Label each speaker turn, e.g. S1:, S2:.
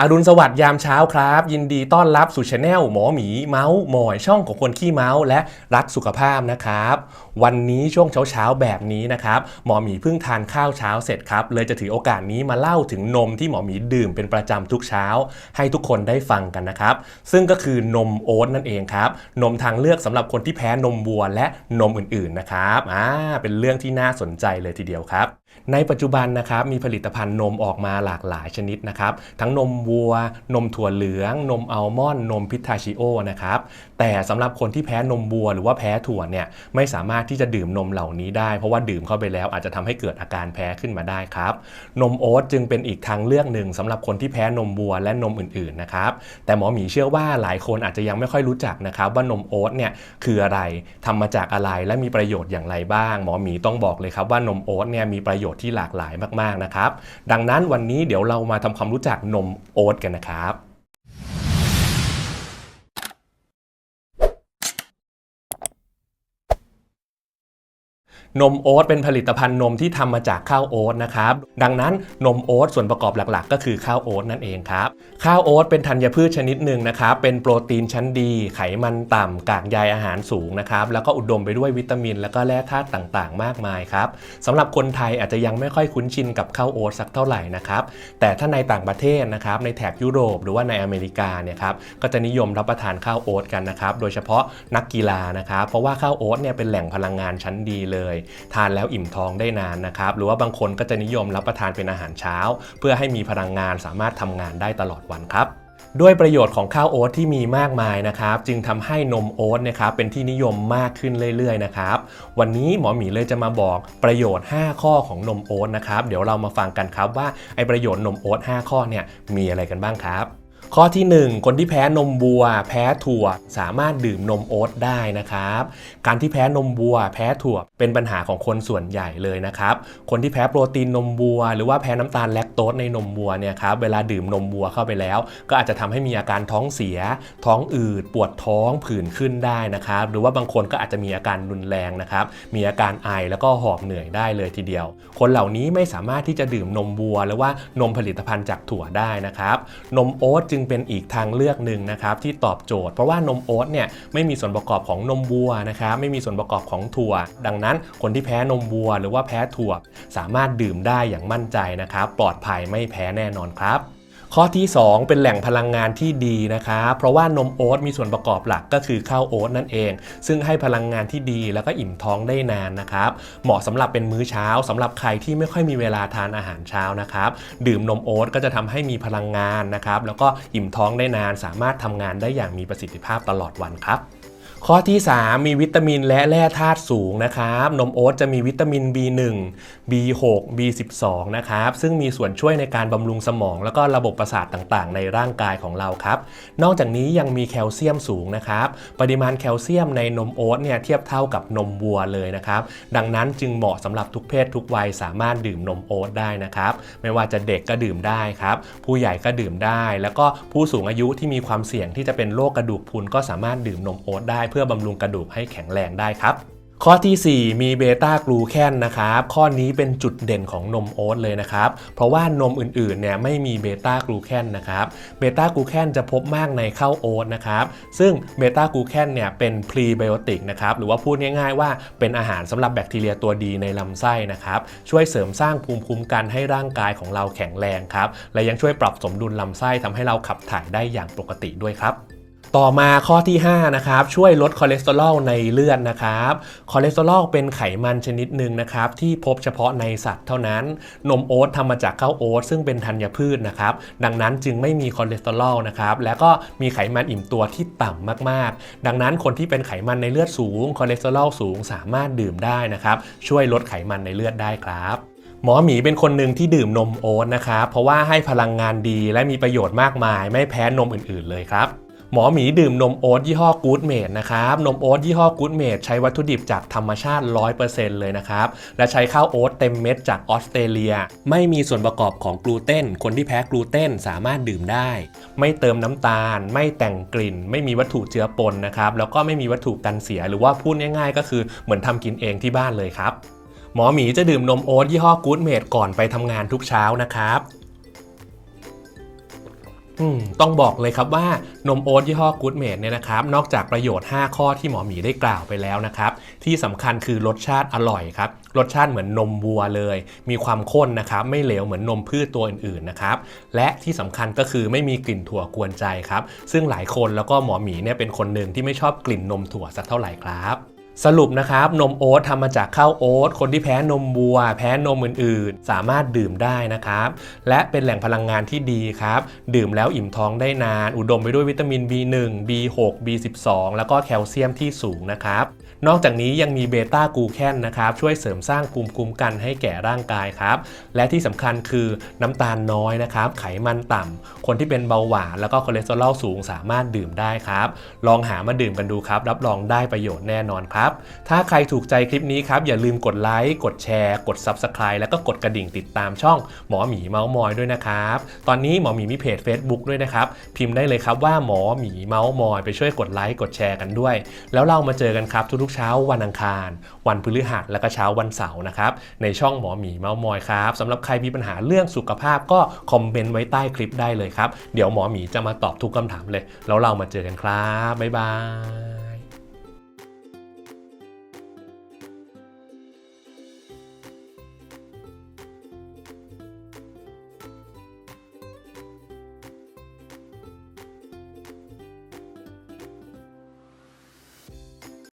S1: อรุณสวัสดิ์ยามเช้าครับ ยินดีต้อนรับสู่ช anel หมอหมีเมาส์หมอยช่องของคนขี้เมาส์และรักสุขภาพนะครับ วันนี้ช่วงเช้าๆแบบนี้นะครับ หมอหมีเพิ่งทานข้าวเช้าเสร็จครับ เลยจะถือโอกาสนี้มาเล่าถึงนมที่หมอหมีดื่มเป็นประจำทุกเช้า ให้ทุกคนได้ฟังกันนะครับ ซึ่งก็คือนมโอ๊ตนั่นเองครับ นมทางเลือกสำหรับคนที่แพ้นมวัวและนมอื่นๆนะครับอ่าเป็นเรื่องที่น่าสนใจเลยทีเดียวครับ ในปัจจุบันนะครับมีผลิตภัณฑ์นมออกมาหลากหลายชนิดนะครับ ทั้งนมวัวนมถั่วเหลือง นมอัลมอนด์นมพิทาชิโอนะครับแต่สำหรับคนที่แพ้นมวัวหรือว่าแพ้ถั่วเนี่ยไม่สามารถที่จะดื่มนมเหล่านี้ได้ เพราะว่าดื่มเข้าไปแล้วอาจจะทำให้เกิดอาการแพ้ขึ้นมาได้ครับนมโอ๊ตจึงเป็นอีกทางเลือกหนึ่งสำหรับคนที่แพ้นมวัวและนมอื่นๆนะครับแต่หมอหมีเชื่อว่าหลายคนอาจจะยังไม่ค่อยรู้จักนะครับว่านมโอ๊ตเนี่ยคืออะไรทำมาจากอะไรและมีประโยชน์อย่างไรบ้าง หมอหมีต้องบอกเลยครับว่านมโอ๊ตเนี่ยมีประโยชน์ที่หลากหลายมากๆนะครับดังนั้นวันนี้เดี๋ยวเรามาทำความรู้จักนมโอ๊ตกันนะครับ นมโอ๊ตเป็นผลิตภัณฑ์นมที่ทำมาจากข้าวโอ๊ตนะครับ ดังนั้นนมโอ๊ตส่วนประกอบหลักๆ ก็คือข้าวโอ๊ตนั่นเองครับ ข้าวโอ๊ตเป็นธัญพืชชนิดหนึ่งนะครับ เป็นโปรตีนชั้นดี ไขมันต่ำกากใยอาหารสูงนะครับ แล้วก็อุดมไปด้วยวิตามิน แล้วก็แร่ธาตุต่างๆ มากมายครับสำหรับคนไทยอาจจะยังไม่ค่อยคุ้นชินกับข้าวโอ๊ตสักเท่าไหร่นะครับ แต่ถ้าในต่างประเทศนะครับ ในแถบยุโรปหรือว่าในอเมริกาเนี่ยครับ ก็จะนิยมรับประทานข้าวโอ๊ตกันนะครับ โดยเฉพาะนักกีฬานะครับ เพราะว่าข้าวโอ๊ตเนี่ยเป็นแหล่งพลังงานชั้นดีเลยทานแล้วอิ่มท้องได้นานนะครับ หรือว่าบางคนก็จะนิยมรับประทานเป็นอาหารเช้า เพื่อให้มีพลังงานสามารถทำงานได้ตลอดวันครับด้วยประโยชน์ของข้าวโอ๊ตที่มีมากมายนะครับ จึงทำให้นมโอ๊ตนะครับเป็นที่นิยมมากขึ้นเรื่อยๆนะครับวันนี้หมอหมีเลยจะมาบอกประโยชน์ 5 ข้อของนมโอ๊ตนะครับเดี๋ยวเรามาฟังกันครับว่าไอประโยชน์นมโอ๊ต5ข้อเนี่ยมีอะไรกันบ้างครับ ข้อที่ 1 คนที่แพ้นมวัว แพ้ถั่ว สามารถดื่มนมโอ๊ตได้นะครับ การที่แพ้นมวัว แพ้ถั่วเป็นปัญหาของคนส่วนใหญ่เลยนะครับ คนที่แพ้โปรตีนนมวัว หรือว่าแพ้น้ำตาลแลคโตสในนมวัวเนี่ยครับเวลาดื่มนมวัวเข้าไปแล้ว ก็อาจจะทำให้มีอาการท้องเสีย ท้องอืดปวดท้องผื่นขึ้นได้นะครับ หรือว่าบางคนก็อาจจะมีอาการรุนแรงนะครับ มีอาการไอแล้วก็หอบเหนื่อยได้เลยทีเดียว คนเหล่านี้ไม่สามารถที่จะดื่มนมวัว หรือว่านมผลิตภัณฑ์จากถั่วได้นะครับนมโอ๊ตจึงเป็นอีกทางเลือกหนึ่งนะครับที่ตอบโจทย์ เพราะว่านมโอ๊ตเนี่ยไม่มีส่วนประกอบของนมวัวนะครับไม่มีส่วนประกอบของถั่ว ดังนั้นคนที่แพ้นมวัว หรือว่าแพ้ถั่ว สามารถดื่มได้อย่างมั่นใจนะครับปลอดภัยไม่แพ้แน่นอนครับ ข้อที่ 2 เป็นแหล่งพลังงานที่ดีนะคะเพราะว่านมโอ๊ตมีส่วนประกอบหลักก็คือข้าวโอ๊ตนั่นเอง ซึ่งให้พลังงานที่ดีแล้วก็อิ่มท้องได้นานนะครับ เหมาะสำหรับเป็นมื้อเช้าสำหรับใครที่ไม่ค่อยมีเวลาทานอาหารเช้านะครับ ดื่มนมโอ๊ตก็จะทำให้มีพลังงานนะครับ แล้วก็อิ่มท้องได้นานสามารถทำงานได้อย่างมีประสิทธิภาพตลอดวันครับ ข้อที่ 3 มีวิตามินและแร่ธาตุสูงนะครับ นมโอ๊ตจะมีวิตามิน B1 B6 B12 นะครับ ซึ่งมีส่วนช่วยในการบำรุงสมอง แล้วก็ระบบประสาทต่างๆ ในร่างกายของเราครับ นอกจากนี้ยังมีแคลเซียมสูงนะครับ ปริมาณแคลเซียมในนมโอ๊ตเนี่ยเทียบเท่ากับนมวัวเลยนะครับ ดังนั้นจึงเหมาะสำหรับทุกเพศทุกวัยสามารถดื่มนมโอ๊ตได้นะครับ ไม่ว่าจะเด็กก็ดื่มได้ครับ ผู้ใหญ่ก็ดื่มได้ แล้วก็ผู้สูงอายุที่มีความเสี่ยงที่จะเป็นโรคกระดูกพรุนก็สามารถดื่มนมโอ๊ตได้พื่อบำรุงกระดูกให้แข็งแรงได้ครับข้อทีสี่ 4 มีเบต้ากลูแคนนะครับ ข้อนี้เป็นจุดเด่นของนมโอ๊ตเลยนะครับ เพราะว่านมอื่นๆเนี่ยไม่มีเบต้ากลูแคนนะครับ เบต้ากลูแคนจะพบมากในข้าวโอ๊ตนะครับ ซึ่งเบต้ากลูแคนเนี่ยเป็นพรีไบโอติกนะครับ หรือว่าพูดง่ายๆว่าเป็นอาหารสำหรับแบคทีเรียตัวดีในลำไส้นะครับ ช่วยเสริมสร้างภูมิคุ้มกันให้ร่างกายของเราแข็งแรงครับ และยังช่วยปรับสมดุลลำไส้ทำให้เราขับถ่ายได้อย่างปกติด้วยครับ ต่อมาข้อที่ 5 นะครับ ช่วยลดคอเลสเตอรอลในเลือดนะครับคอเลสเตอรอลเป็นไขมันชนิดหนึ่งนะครับ ที่พบเฉพาะในสัตว์เท่านั้น นมโอ๊ตทำมาจากข้าวโอ๊ตซึ่งเป็นธัญพืชนะครับ ดังนั้นจึงไม่มีคอเลสเตอรอลนะครับ แล้วก็มีไขมันอิ่มตัวที่ต่ำมากๆ ดังนั้นคนที่เป็นไขมันในเลือดสูงคอเลสเตอรอลสูงสามารถดื่มได้นะครับ ช่วยลดไขมันในเลือดได้ครับหมอหมีเป็นคนหนึ่งที่ดื่มนมโอ๊ตนะครับเพราะว่าให้พลังงานดีและมีประโยชน์มากมาย ไม่แพ้นมอื่นๆเลยครับ หมอหมีดื่มนมโอ๊ตยี่ห้อกู๊ดเมดนะครับ นมโอ๊ตยี่ห้อกู๊ดเมดใช้วัตถุดิบจากธรรมชาติ 100%เลยนะครับ และใช้ข้าวโอ๊ตเต็มเม็ดจากออสเตรเลีย ไม่มีส่วนประกอบของกลูเตน คนที่แพ้กลูเตนสามารถดื่มได้ ไม่เติมน้ำตาล ไม่แต่งกลิ่น ไม่มีวัตถุเจือปนนะครับ แล้วก็ไม่มีวัตถุกันเสีย หรือว่าพูดง่าย ๆ ก็คือเหมือนทำกินเองที่บ้านเลยครับ หมอหมีจะดื่มนมโอ๊ตยี่ห้อกู๊ดเมดก่อนไปทำงานทุกเช้านะครับ ต้องบอกเลยครับว่านมโอ๊ตยี่ห้อ Good Made เนี่ยนะครับนอกจากประโยชน์ 5 ข้อที่หมอหมีได้กล่าวไปแล้วนะครับ ที่สำคัญคือรสชาติอร่อยครับ รสชาติเหมือนนมวัวเลย มีความข้นนะครับ ไม่เหลวเหมือนนมพืชตัวอื่นๆนะครับ และที่สำคัญก็คือไม่มีกลิ่นถั่วกวนใจครับ ซึ่งหลายคนแล้วก็หมอหมีเนี่ยเป็นคนหนึ่งที่ไม่ชอบกลิ่นนมถั่วสักเท่าไหร่ครับ สรุปนะครับนมโอ๊ตทำมาจากข้าวโอ๊ตคนที่แพ้นมวัว แพ้นมอื่นๆ สามารถดื่มได้นะครับ และเป็นแหล่งพลังงานที่ดีครับ ดื่มแล้วอิ่มท้องได้นาน อุดมไปด้วยวิตามิน B1 B6 B12 แล้วก็แคลเซียมที่สูงนะครับนอกจากนี้ยังมีเบต้ากูแคนนะครับช่วยเสริมสร้างภูมิคุ้มกันให้แก่ร่างกายครับ และที่สำคัญคือน้ำตาลน้อยนะครับ ไขมันต่ำคนที่เป็นเบาหวานแล้วก็คอเลสเตอรอลสูงสามารถดื่มได้ครับ ลองหามาดื่มกันดูครับ รับรองได้ประโยชน์แน่นอนครับถ้าใครถูกใจคลิปนี้ครับ อย่าลืมกดไลค์ กดแชร์ กด Subscribe แล้วก็กดกระดิ่งติดตามช่องหมอหมีเมาส์มอยด้วยนะครับ ตอนนี้หมอหมีมีเพจ Facebook ด้วยนะครับ พิมพ์ได้เลยครับว่าหมอหมีเมาส์มอยไปช่วยกดไลค์กดแชร์กันด้วย แล้วเรามาเจอกันครับทุกๆเช้าวันอังคาร วันพฤหัสและก็เช้าวันเสาร์นะครับในช่องหมอหมีเมาส์มอยครับสำหรับใครมีปัญหาเรื่องสุขภาพก็คอมเมนต์ไว้ใต้คลิปได้เลยครับเดี๋ยวหมอหมีจะมาตอบทุกคำถามเลย แล้วเรามาเจอกันครับบ๊ายบาย